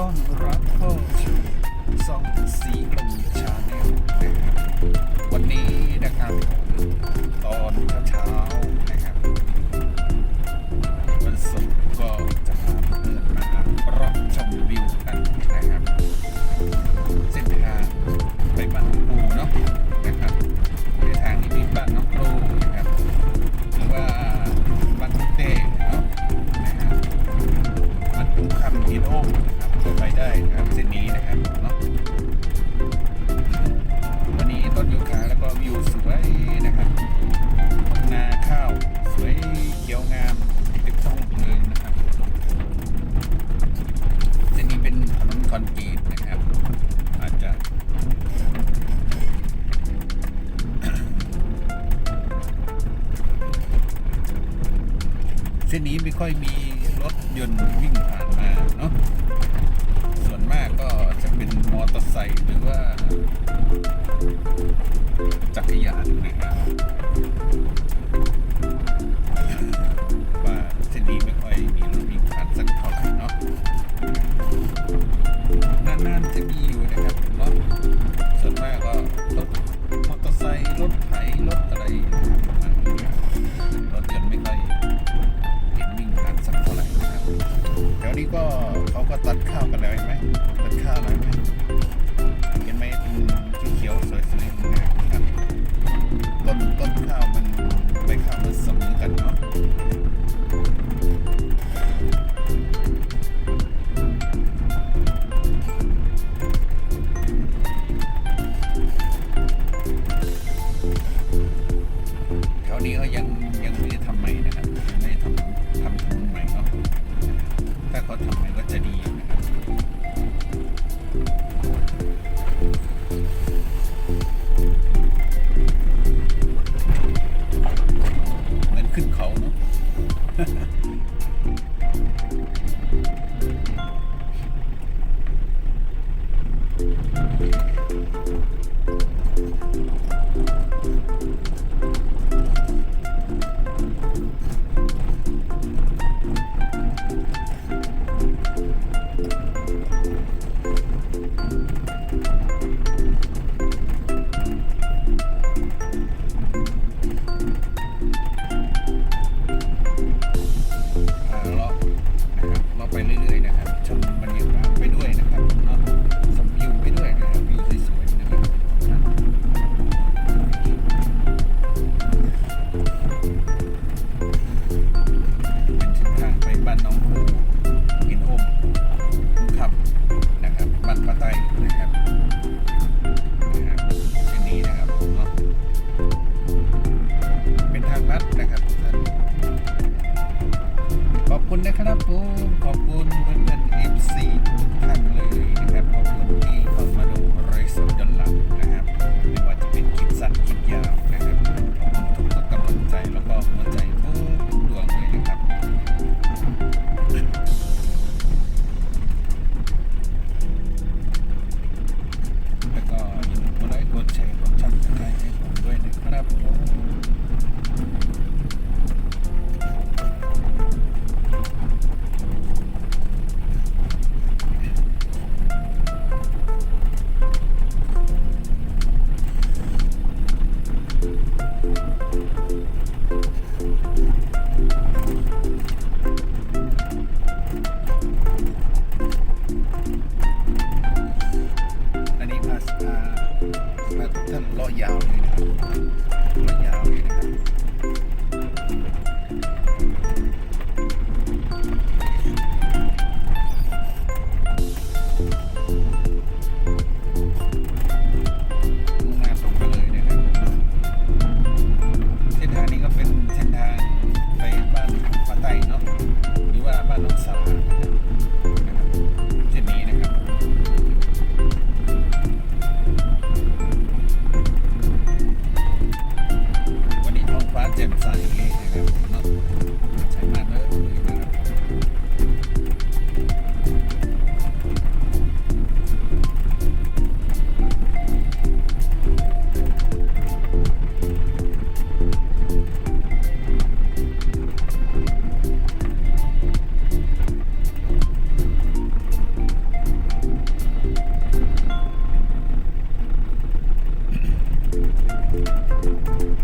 ต้นรับเข้าสู่ซองสีกมีชาแนลนะควันนี้นะครับตอนเช้าี้ไม่ค่อยมีรถยนต์วิ่งผ่านมาเนาะส่วนมากก็จะเป็นมอเตอร์ไซค์หรือว่าจักรยานนะครับ vaina.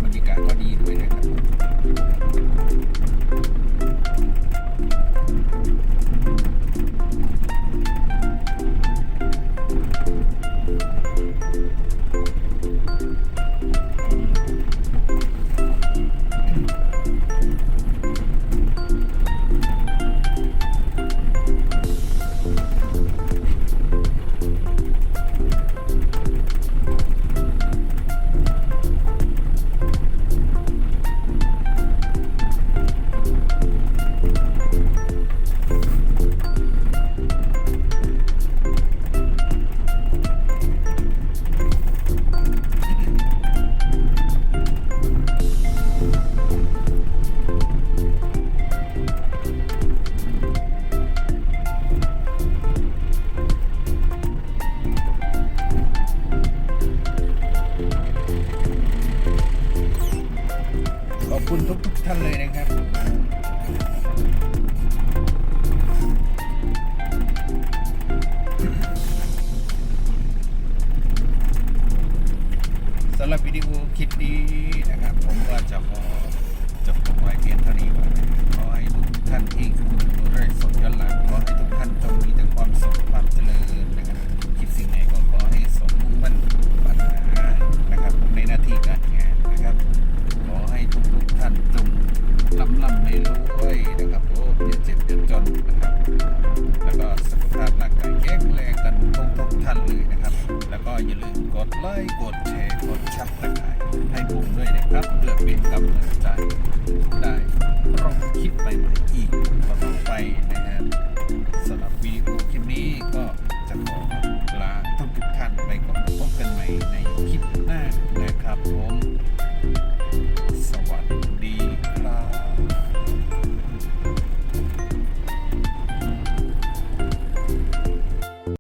บรรยากาศก็ดีด้วยนะครับ หรับวิดีโอคลิปนี้นะครับ ผมก็จะขอจะขอไว้เพียงเท่านี้ก่อนขอให้ทุกท่านที่คุณดูไร้สดย้อนหลังขอให้ทุกท่านจงมีแต่ความสุขความเจริญนะครับคิดสิ่งไหนก็ขอให้สมมุ่งมั่นปัญหานะครับในหน้าที่การงานนะครับ ขอให้ทุกทุกท่านจงลำลำให้รู้ด้วยนะครับโอ้อย่าเจ็บอย่าจนนะครับแล้วก็สุขภาพร่างกายแข็งแรงกันทุกทุกท่านเลยนะครับ แล้วก็อย่าลืมกดไลค์กด กดชักตะข่ายให้ผมด้วยนะครับเพื่อเป็นกำลังใจได้ลองคิดไปใหม่อีกต่อไปนะฮะ